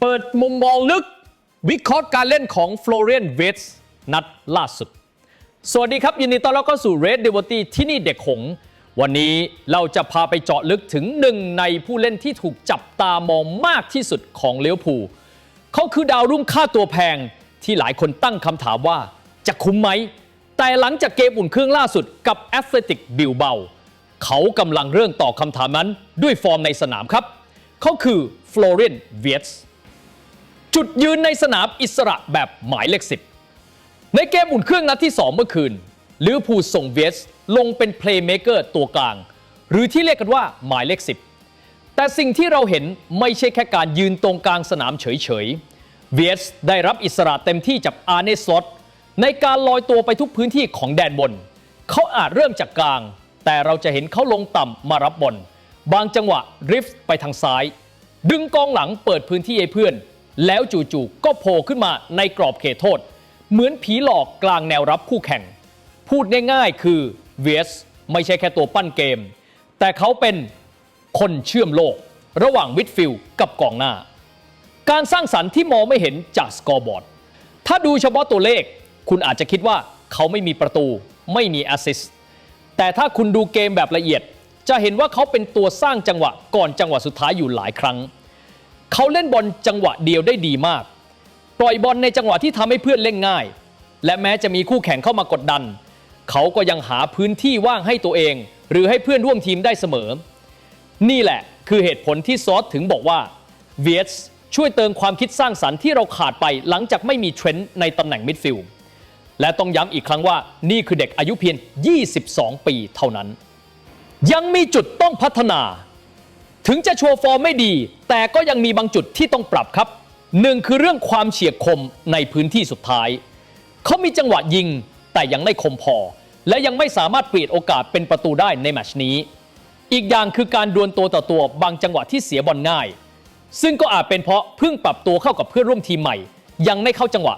เปิดมุมมองลึก วิเคราะห์การเล่นของฟลอเรียนเวสนัดล่าสุด สวัสดีครับ ยินดีต้อนรับเข้าสู่ Red d e v o t y ที่นี่เด็กหงส์วันนี้เราจะพาไปเจาะลึกถึงหนึ่งในผู้เล่นที่ถูกจับตามองมากที่สุดของเลี้ยวภูเขาคือดาวรุ่งค่าตัวแพงที่หลายคนตั้งคำถามว่าจะคุ้มไหม แต่หลังจากเกมอุ่นเครื่องล่าสุดกับแอตเลติกบิลเบาเขากำลังเรื่องตอบคำถามนั้นด้วยฟอร์มในสนามครับ เขาคือฟลอเรียนเวส จุดยืนในสนามอิสระแบบหมายเลขสิบในเกมอุ่นเครื่องนัดที่ 2 เมื่อคืนลิเวอร์พูลส่งเวสลงเป็นเพลย์เมเกอร์ตัวกลาง หรือที่เรียกกันว่าหมายเลข10แต่สิ่งที่เราเห็นไม่ใช่แค่การยืนตรงกลางสนามเฉยๆเวสได้รับอิสระเต็มที่จากอาร์เนสลอตในการลอยตัวไปทุกพื้นที่ของแดนบน เขาอาจเริ่มจากกลาง แต่เราจะเห็นเขาลงต่ำมารับบอลบางจังหวะริฟต์ไปทางซ้าย ดึงกองหลังเปิดพื้นที่ให้เพื่อน แล้วจู่ๆก็โผล่ขึ้นมาในกรอบเขตโทษ เหมือนผีหลอกกลางแนวรับคู่แข่ง พูดง่ายๆคือเวสไม่ใช่แค่ตัวปั้นเกม แต่เขาเป็นคนเชื่อมโลก ระหว่างวิดฟิลด์กับกองหน้า การสร้างสรรค์ที่มองไม่เห็นจากสกอร์บอร์ด ถ้าดูเฉพาะตัวเลข คุณอาจจะคิดว่าเขาไม่มีประตู ไม่มีแอสซิสต์แต่ถ้าคุณดูเกมแบบละเอียด จะเห็นว่าเขาเป็นตัวสร้างจังหวะก่อนจังหวะสุดท้ายอยู่หลายครั้ง เขาเล่นบอลจังหวะเดียวได้ดีมาก ปล่อยบอลในจังหวะที่ทำให้เพื่อนเล่นง่าย และแม้จะมีคู่แข่งเข้ามากดดัน เขาก็ยังหาพื้นที่ว่างให้ตัวเอง หรือให้เพื่อนร่วมทีมได้เสมอ นี่แหละคือเหตุผลที่ซอสถึงบอกว่าเวียสช่วยเติมความคิดสร้างสรรค์ที่เราขาดไปหลังจากไม่มีเทรนด์ในตำแหน่งมิดฟิลด์และต้องย้ำอีกครั้งว่านี่คือเด็กอายุเพียง 22 ปีเท่านั้น ยังมีจุดต้องพัฒนา ถึงจะโชว์ฟอร์มไม่ดี แต่ก็ยังมีบางจุดที่ต้องปรับครับหนึ่งคือเรื่องความเฉียบคมในพื้นที่สุดท้าย เขามีจังหวะยิงแต่ยังไม่คมพอ และยังไม่สามารถเปลี่ยนโอกาสเป็นประตูได้ในแมชนี้ อีกอย่างคือการดวลตัวต่อตัวบางจังหวะที่เสียบอลง่าย ซึ่งก็อาจเป็นเพราะเพิ่งปรับตัวเข้ากับเพื่อนร่วมทีมใหม่ ยังไม่เข้าจังหวะ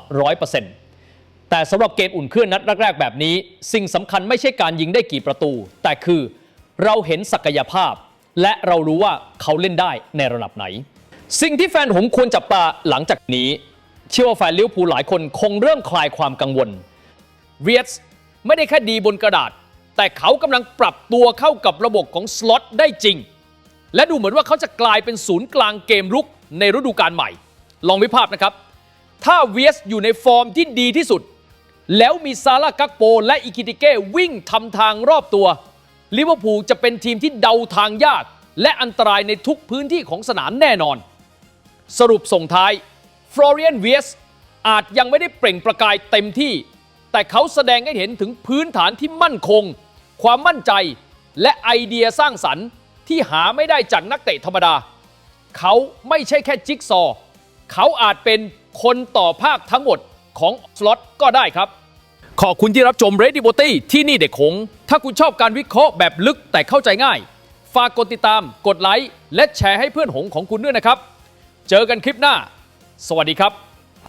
100%แต่สำหรับเกมอุ่นเครื่องนัดแรกๆแบบนี้ สิ่งสำคัญไม่ใช่การยิงได้กี่ประตู แต่คือเราเห็นศักยภาพ และเรารู้ว่าเขาเล่นได้ในระดับไหน สิ่งที่แฟนผมควรจับตาหลังจากนี้ เชื่อว่าแฟนลิเวอร์พูลหลายคนคงเริ่มคลายความกังวลเวียสไม่ได้แค่ดีบนกระดาษ แต่เขากำลังปรับตัวเข้ากับระบบของสล็อตได้จริง และดูเหมือนว่าเขาจะกลายเป็นศูนย์กลางเกมรุกในฤดูกาลใหม่ ลองวิภาพนะครับ ถ้าเวียสอยู่ในฟอร์มที่ดีที่สุด แล้วมีซาร่ากักโป และอิคิติเก้วิ่งทำทางรอบตัว ลิเวอร์พูลจะเป็นทีมที่เดาทางยาก และอันตรายในทุกพื้นที่ของสนามแน่นอน สรุปส่งท้ายฟลอเรียนเวียสอาจยังไม่ได้เปล่งประกายเต็มที่ แต่เขาแสดงให้เห็นถึงพื้นฐานที่มั่นคง ความมั่นใจ และไอเดียสร้างสรรค์ที่หาไม่ได้จากนักเตะธรรมดา เขาไม่ใช่แค่จิ๊กซอว์เขาอาจเป็นคนต่อภาคทั้งหมดของสล็อตก็ได้ครับ ขอบคุณที่รับชม Ready b o t y ที่นี่เด็กหง ถ้าคุณชอบการวิเคราะห์แบบลึกแต่เข้าใจง่าย ฝากกดติดตาม กดไลค์ และแชร์ให้เพื่อนหงของคุณด้วยนะครับ เจอกันคลิปหน้า สวัสดีครับ